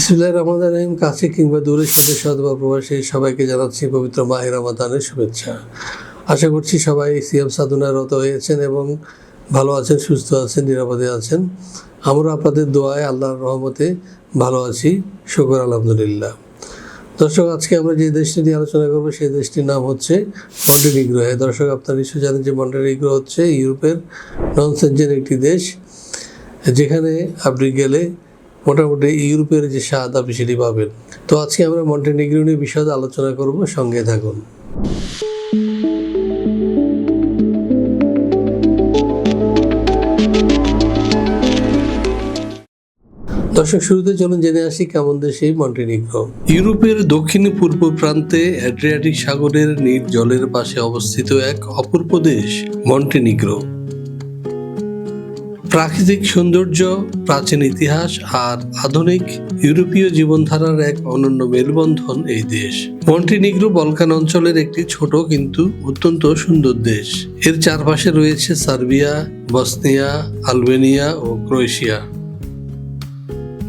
বিসমুল্লাহ রহমান রহিম, কাছে কিংবা দূরে সাথে সদবা প্রবাসী সবাইকে জানাচ্ছি পবিত্র মাহির রমাদানের শুভেচ্ছা। আশা করছি সবাই সিএম সাধনারত হয়েছেন এবং ভালো আছেন, সুস্থ আছেন, নিরাপদে আছেন। আমরা আপনাদের দোয়ায় আল্লাহর রহমতে ভালো আছি। শুকর, আলহামদুলিল্লাহ। দর্শক, আজকে আমরা যে দেশটি নিয়ে আলোচনা করব, সেই দেশটির নাম হচ্ছে মন্টেনিগ্রো দর্শক, আপনারা নিশ্চয়ই জানেন যে মন্টেনিগ্রো হচ্ছে ইউরোপের নন একটি দেশ, যেখানে আপনি গেলে মোটামুটি ইউরোপের যে স্বাদ আপনি সেটি পাবেন। তো আজকে আমরা মন্টেনিগ্রো নিয়ে বিশদ আলোচনা করব, সঙ্গে থাকুন। দর্শক, শুরুতে চলুন জেনে আসি কেমন দেশ মন্টেনিগ্রো ইউরোপের দক্ষিণ পূর্ব প্রান্তে অ্যাড্রিয়াটিক সাগরের নীল জলের পাশে অবস্থিত এক অপূর্ব দেশ মন্টেনিগ্রো প্রাকৃতিক সৌন্দর্য, প্রাচীন ইতিহাস আর আধুনিক ইউরোপীয় জীবনধারার এক অনন্য মেলবন্ধন এই দেশ। মন্টিনিগ্রো বলকান অঞ্চলের একটি ছোট কিন্তু অত্যন্ত সুন্দর দেশ। এর চারপাশে রয়েছে সার্বিয়া, বসনিয়া, আলবেনিয়া ও ক্রোয়েশিয়া।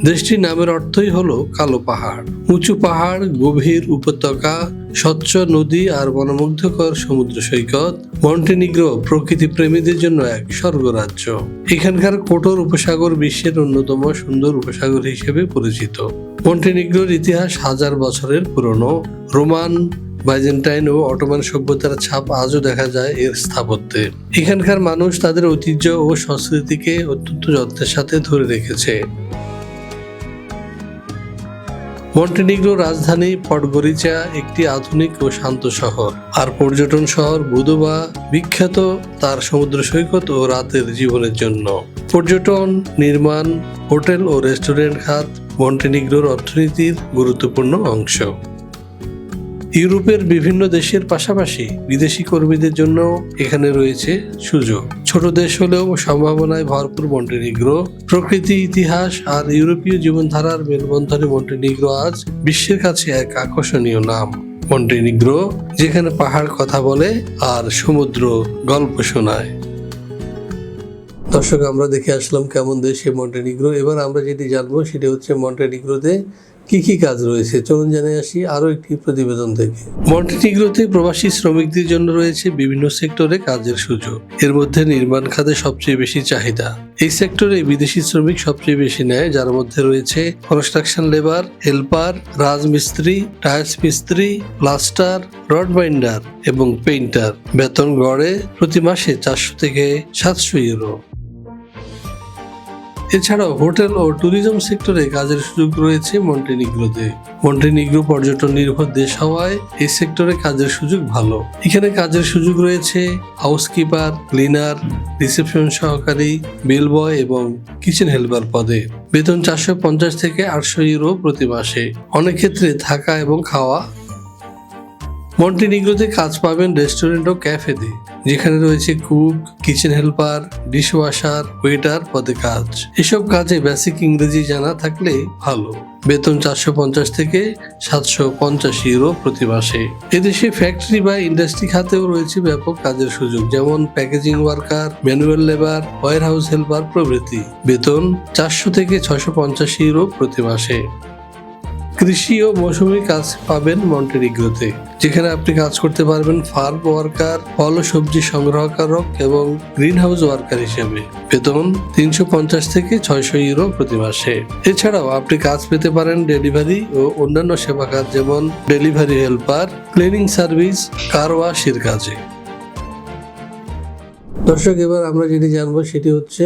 দেশটির নামের অর্থই হলো কালো পাহাড়। উঁচু পাহাড়, গভীর উপত্যকা স্বচ্ছ নদী আর মনোমুগ্ধকর সমুদ্র সৈকত মন্টেনিগ্রো প্রকৃতি প্রেমীদের জন্য এক স্বর্গরাজ্য। এখানকার কোটর উপসাগর বিশ্বের অন্যতম সুন্দর উপসাগর হিসেবে পরিচিত। মন্টেনিগ্রোর ইতিহাস হাজার বছরের পুরনো। রোমান, বাইজেন্টাইন ও অটোমান সভ্যতার ছাপ আজও দেখা যায় এর স্থাপত্যে। এখানকার মানুষ তাদের ঐতিহ্য ও সংস্কৃতিকে অত্যন্ত যত্নের সাথে ধরে রেখেছে। মন্টেনিগ্রো রাজধানী পটগরিচা একটি আধুনিক ও শান্ত শহর। আর পর্যটন শহর বুধবা বিখ্যাত তার সমুদ্র সৈকত ও রাতের জীবনের জন্য। পর্যটন, নির্মাণ, হোটেল ও রেস্টুরেন্ট খাত মন্টিনিগ্রোর অর্থনীতির গুরুত্বপূর্ণ অংশ। ইউরোপের বিভিন্ন দেশের পাশাপাশি বিদেশি কর্মীদের জন্য এখানে রয়েছে সুযোগ। ছোট দেশ হলেও সম্ভাবনায় ভরপুর মন্টেনিগ্রো। প্রকৃতি, ইতিহাস আর ইউরোপীয় জীবনধারার মেলবন্ধনে মন্টেনিগ্রো আজ বিশ্বের কাছে এক আকর্ষণীয় নাম। মন্টেনিগ্রো, যেখানে পাহাড় কথা বলে আর সমুদ্র গল্প শোনায়। দর্শক, আমরা দেখে আসলাম কেমন দেশে মন্টেনিগ্রো। এবার আমরা যেটি জানব, সেটি হচ্ছে মন্টেনিগ্রোতে কি কি কাজ রয়েছে? চলুন জেনে আসি আরও একটি প্রতিবেদন থেকে। মন্টেনিগ্রোতে প্রবাসী শ্রমিকদের জন্য রয়েছে বিভিন্ন সেক্টরে কাজের সুযোগ। এর মধ্যে নির্মাণ খাতে সবচেয়ে বেশি চাহিদা। এই সেক্টরে বিদেশি শ্রমিক সবচেয়ে বেশি নেয়, যার মধ্যে রয়েছে কনস্ট্রাকশন লেবার, হেল্পার, রাজমিস্ত্রি, টায়ার্স মিস্ত্রি, প্লাস্টার রড বাইন্ডার এবং পেইন্টার। বেতন গড়ে প্রতি মাসে চারশো থেকে সাতশো ইউরো। এছাড়াও হোটেল ও ট্যুরিজম সেক্টরে কাজের সুযোগ রয়েছে মন্টেনিগ্রোতে। মন্টেনিগ্রো পর্যটন নির্ভর দেশ হওয়ায় এই সেক্টরে কাজের সুযোগ ভালো। এখানে কাজের সুযোগ রয়েছে হাউসকিপার ক্লিনার রিসেপশন সহকারী বেল বয় এবং কিচেন হেল্পার পদে। বেতন চারশো পঞ্চাশ থেকে আটশো ইউরো প্রতি মাসে। অনেক ক্ষেত্রে থাকা এবং খাওয়া। মন্টিনিগ্রোতে কাজ পাবেন রেস্টুরেন্ট ও ক্যাফেতে যেখানে রয়েছে cook kitchen helper dishwasher waiter পদে কাজ। এসব কাজে বেসিক ইংরেজি জানা থাকলে ভালো। বেতন চারশো পঞ্চাশ থেকে সাতশো পঞ্চাশ ইউরো প্রতি মাসে। এদেশে ফ্যাক্টরি বা ইন্ডাস্ট্রি খাতেও রয়েছে ব্যাপক কাজের সুযোগ, যেমন packaging worker manual labour warehouse helper প্রভৃতি। বেতন চারশো থেকে ছশো পঞ্চাশ ইউরো প্রতি মাসে। কৃষি ও মৌসুমি কাজ পাবেন মন্টেনিগ্রোতে যেখানে আপনি কাজ করতে পারবেন ফার্ম ওয়ার্কার, ফল ও সবজি সংগ্রহকারক এবং গ্রিন হাউস ওয়ার্কার হিসেবে। বেতন তিনশো পঞ্চাশ থেকে ছয়শো ইউরো প্রতি মাসে। এছাড়াও আপনি কাজ পেতে পারেন ডেলিভারি ও অন্যান্য সেবা কাজ, যেমন delivery helper, cleaning service, car ওয়াশের কাজে। দর্শক, এবার আমরা যেটি জানব সেটি হচ্ছে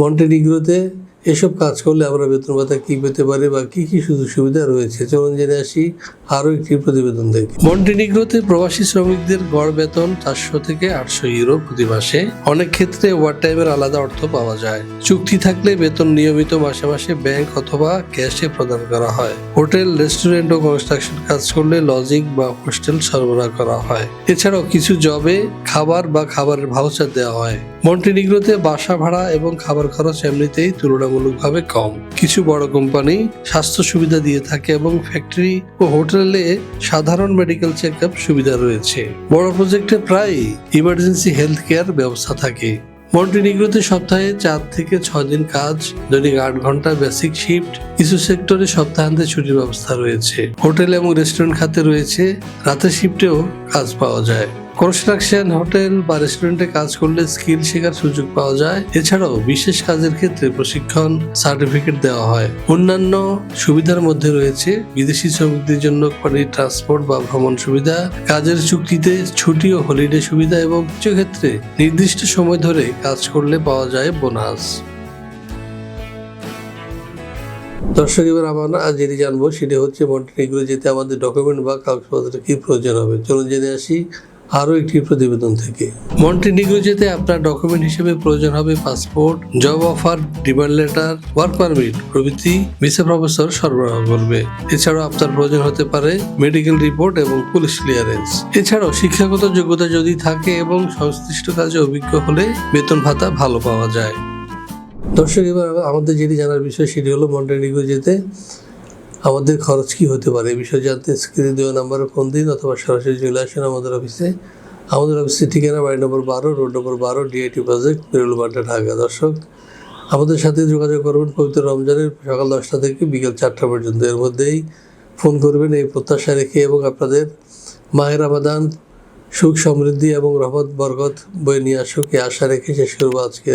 মন্টেনিগ্রোতে এসব কাজ করলে আমরা বেতন ভাতা কি পেতে পারি বা কি কি সুযোগ সুবিধা রয়েছে? চলুন জেনে আসি আরও একটি প্রতিবেদন দেখি। মন্টেনিগ্রোতে প্রবাসী শ্রমিকদের গড় বেতন চারশো থেকে আটশো ইউরো প্রতি মাসে। অনেক ক্ষেত্রে ওভার টাইমের আলাদা অর্থ পাওয়া যায়। চুক্তি থাকলে বেতন নিয়মিত মাসে মাসে ব্যাংক অথবা ক্যাশে প্রদান করা হয়। হোটেল, রেস্টুরেন্ট ও কনস্ট্রাকশন কাজ করলে লজিং বা হোস্টেল সরবরাহ করা হয়। এছাড়াও কিছু জবে খাবার বা খাবারের ভাউচার দেওয়া হয়। মন্টেনিগ্রোতে বাসা ভাড়া এবং খাবার খরচ এমনিতেই তুলনামূলকভাবে কম। কিছু বড় কোম্পানি স্বাস্থ্য সুবিধা দিয়ে থাকে এবং ফ্যাক্টরি ও হোটেলে সাধারণ মেডিকেল চেক সুবিধা রয়েছে। বড় প্রজেক্টে প্রায় ইমার্জেন্সি হেলথ কেয়ার ব্যবস্থা থাকে। মন্টিনিগ্রোতে সপ্তাহে চার থেকে ছয় দিন কাজ, দৈনিক আট ঘণ্টা বেসিক শিফট কিছু সেক্টরে সপ্তাহান্তে ছুটির ব্যবস্থা রয়েছে। হোটেল এবং রেস্টুরেন্ট খাতে রয়েছে রাতের শিফটেও কাজ পাওয়া যায়। কনস্ট্রাকশন, হোটেল বা রেস্টুরেন্টে কাজ করলে স্কিল শেখার সুযোগ পাওয়া যায়। এছাড়াও বিশেষ কাজের ক্ষেত্রে প্রশিক্ষণ, সার্টিফিকেট দেওয়া হয়। অন্যান্য সুবিধার মধ্যে রয়েছে, বিদেশি শ্রমিকদের জন্য পানি ট্রান্সপোর্ট বা ভ্রমণ সুবিধা, কাজের চুক্তিতে ছুটি ও হলিডে সুবিধা এবং কিছু ক্ষেত্রে নির্দিষ্ট সময় ধরে কাজ করলে পাওয়া যায় বোনাস। দর্শক, এবার আমরা যেটি জানব সেটি হচ্ছে মন্টিনিগ্রো যেতে আমাদের ডকুমেন্ট বা কাগজপত্র কি প্রয়োজন হবে। চলুন জেনে আসি আরও একটি প্রতিবেদন থেকে। মন্টিনিগ্রো যেতে আপনার ডকুমেন্ট হিসেবে প্রয়োজন হবে passport job offer demand letter work permit প্রভৃতি ভিসা প্রফেসর সরবরাহ করবে। এছাড়াও আপনার প্রয়োজন হতে পারে মেডিকেল রিপোর্ট এবং পুলিশ ক্লিয়ারেন্স এছাড়াও শিক্ষাগত যোগ্যতা যদি থাকে এবং সংশ্লিষ্ট কাজে অভিজ্ঞ হলে বেতন ভাতা ভালো পাওয়া যায়। দর্শক, এবার আমাদের যেটি জানার বিষয় সেটি হলো মন্টেনিগ্রো যেতে আমাদের খরচ কি হতে পারে? এই বিষয়ে জানতে স্ক্রিনে দেওয়া নাম্বারে ফোন দিন অথবা সরাসরি চলে আসেন আমাদের অফিসে। আমাদের অফিসের ঠিকানা বাড়ি নম্বর বারো, রোড নম্বর বারো ডিআইটি প্রজেক্ট বেরুল বাড্ডা ঢাকা। দর্শক, আমাদের সাথে যোগাযোগ করবেন পবিত্র রমজানের সকাল দশটা থেকে বিকেল চারটা পর্যন্ত। এর মধ্যেই ফোন করবেন এই প্রত্যাশা রেখে এবং আপনাদের মায়ের আবাদান সুখ সমৃদ্ধি এবং রহমত, বরকত বয়ে নিয়ে আসুক। এই আশা রেখে শেষ করব আজকে